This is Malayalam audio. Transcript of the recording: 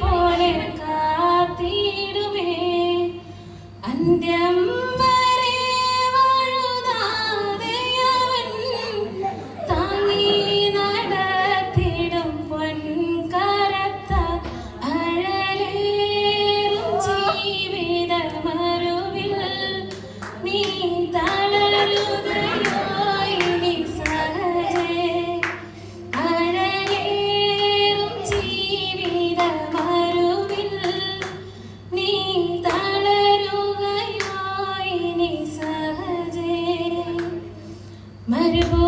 പോലെ കാത്തിടുമേ. അന്ത്യം മരുഭൂ